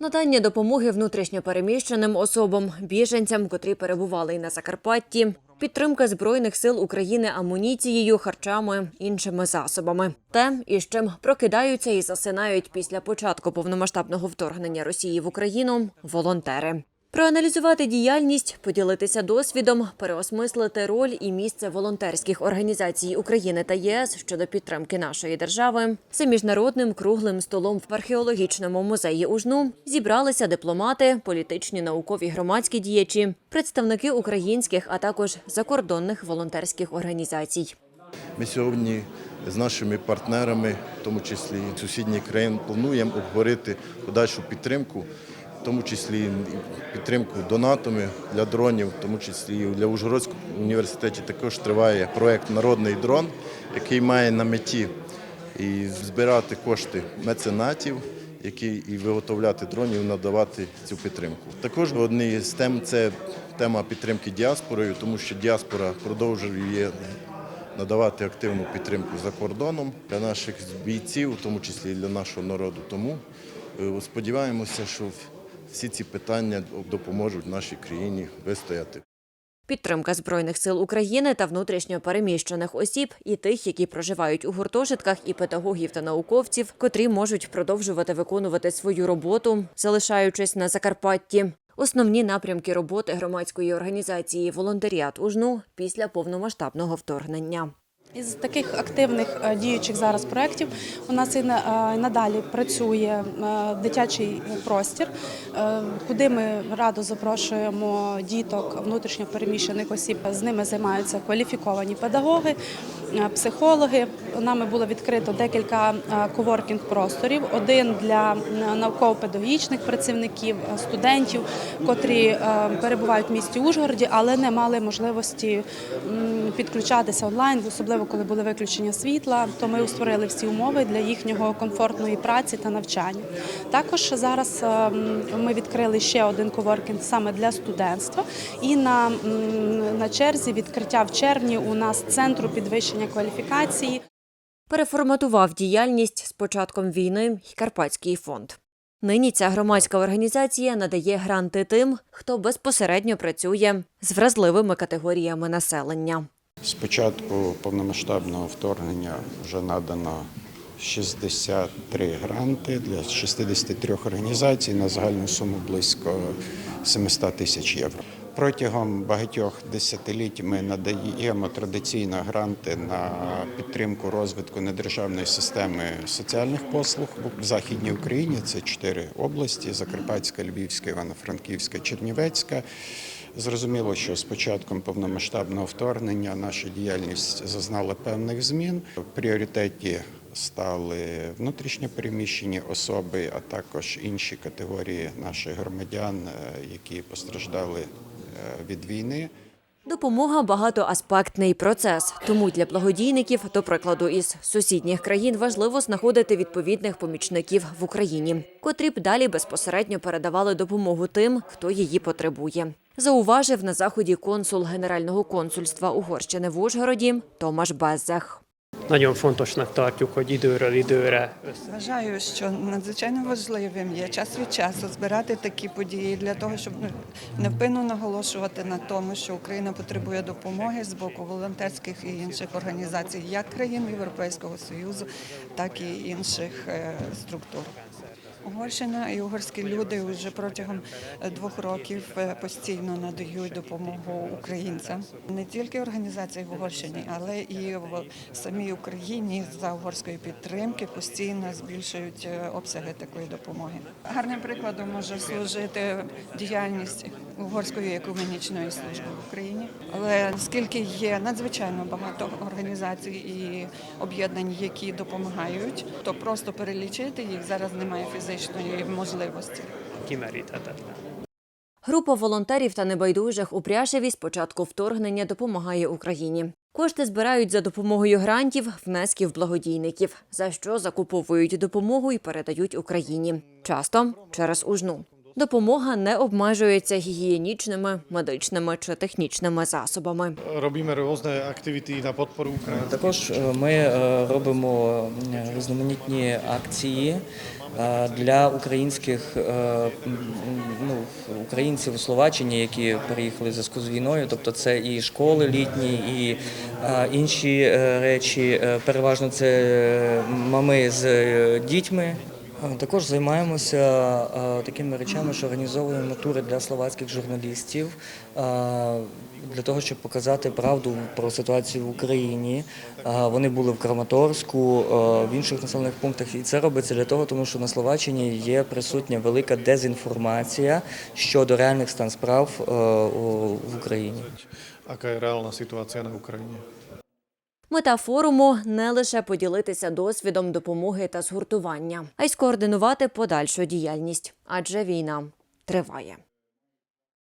Надання допомоги внутрішньопереміщеним особам, біженцям, котрі перебували і на Закарпатті, підтримка збройних сил України амуніцією, харчами, іншими засобами. Те, із чим прокидаються і засинають після початку повномасштабного вторгнення Росії в Україну волонтери. Проаналізувати діяльність, поділитися досвідом, переосмислити роль і місце волонтерських організацій України та ЄС щодо підтримки нашої держави. За міжнародним круглим столом в археологічному музеї Ужну зібралися дипломати, політичні, наукові, громадські діячі, представники українських, а також закордонних волонтерських організацій. Ми сьогодні з нашими партнерами, в тому числі сусідніх країн, плануємо обговорити подальшу підтримку, тому числі підтримку донатами для дронів, тому числі і для Ужгородського університеті також триває проект Народний дрон, який має на меті і збирати кошти меценатів, які і виготовляти дронів, надавати цю підтримку. Також одні з тем це тема підтримки діаспорою, тому що діаспора продовжує надавати активну підтримку за кордоном для наших бійців, в тому числі і для нашого народу. Тому е, сподіваємося, що всі ці питання допоможуть нашій країні вистояти. Підтримка збройних сил України та внутрішньо переміщених осіб і тих, які проживають у гуртожитках, і педагогів та науковців, котрі можуть продовжувати виконувати свою роботу, залишаючись на Закарпатті. Основні напрямки роботи громадської організації Волонтеріат УЖНУ після повномасштабного вторгнення. Із таких активних е, діючих зараз проєктів у нас і е, надалі працює е, дитячий простір, куди ми радо запрошуємо діток внутрішньо переміщених осіб. З ними займаються кваліфіковані педагоги, психологи. Нами було відкрито декілька коворкінг просторів. Один для науково-педагогічних працівників, студентів, котрі перебувають в місті Ужгороді, але не мали можливості підключатися онлайн, особливо коли були виключення світла. То ми створили всі умови для їхнього комфортної праці та навчання. Також зараз е, ми відкрили ще один коворкінг саме для студентства. І на, на черзі відкриття в червні у нас центру підвищення кваліфікації. Переформатував діяльність з початком війни Карпатський фонд. Нині ця громадська організація надає гранти тим, хто безпосередньо працює з вразливими категоріями населення. З початку повномасштабного вторгнення вже надано 63 гранти для 63 організацій на загальну суму близько 700 тисяч євро. Протягом багатьох десятиліть ми надаємо традиційно гранти на підтримку розвитку недержавної системи соціальних послуг в Західній Україні. Це чотири області: Закарпатська, Львівська, Івано-Франківська, Чернівецька. Зрозуміло, що з початком повномасштабного вторгнення наша діяльність зазнала певних змін. В пріоритеті стали внутрішньо переміщені особи, а також інші категорії наших громадян, е, які постраждали е, від війни. Допомога багатоаспектний процес. Тому для благодійників, до прикладу, із сусідніх країн важливо знаходити відповідних помічників в Україні, котрі б далі безпосередньо передавали допомогу тим, хто її потребує. Зауважив на заході консул Генерального консульства Угорщини в Ужгороді Томаш Беззех. Nagyon fontosnak tartjuk, hogy időről időre össze. Вважаю, що надзвичайно важливим є час від часу збирати такі події для того, щоб невпинно наголошувати на тому, що Україна потребує допомоги з боку волонтерських і інших організацій, як країн Європейського Союзу, так і інших е, структур. Угорщина і угорські люди вже протягом е, двох років е, постійно надають допомогу українцям не тільки організації в Угорщині, але і в самій Україні за угорської підтримки постійно збільшують е, обсяги такої допомоги. Гарним прикладом може служити діяльність угорської екуменічної служби в Україні. Але оскільки є надзвичайно багато організацій і об'єднань, які допомагають, то просто перелічити їх зараз немає фізичної можливості. Група волонтерів та небайдужих у Пряшеві з початку вторгнення допомагає Україні. Кошти збирають за допомогою грантів, внесків благодійників, за що закуповують допомогу і передають Україні. Часто через ужну. Допомога не обмежується гігієнічними, медичними чи технічними засобами. Robíme rôzne aktivity na podporu Ukrajiny. Також е, ми е, робимо е, різноманітні акції для українських ну, українців у Словаччині, які переїхали в зв'язку з війною. Тобто це і школи літні, і інші речі. Переважно це мами з дітьми. Е, Також займаємося е, такими речами, що організовуємо тури для словацьких журналістів е, для того, щоб показати правду про ситуацію в Україні. Вони були в Краматорську, в інших населених пунктах, і це робиться для того, тому що на Словаччині є присутня велика дезінформація щодо реальних стан справ в Україні. Je reálna situácia na Ukrajine. Мета форуму не лише поділитися досвідом допомоги та згуртування, а й скоординувати подальшу діяльність, адже війна триває.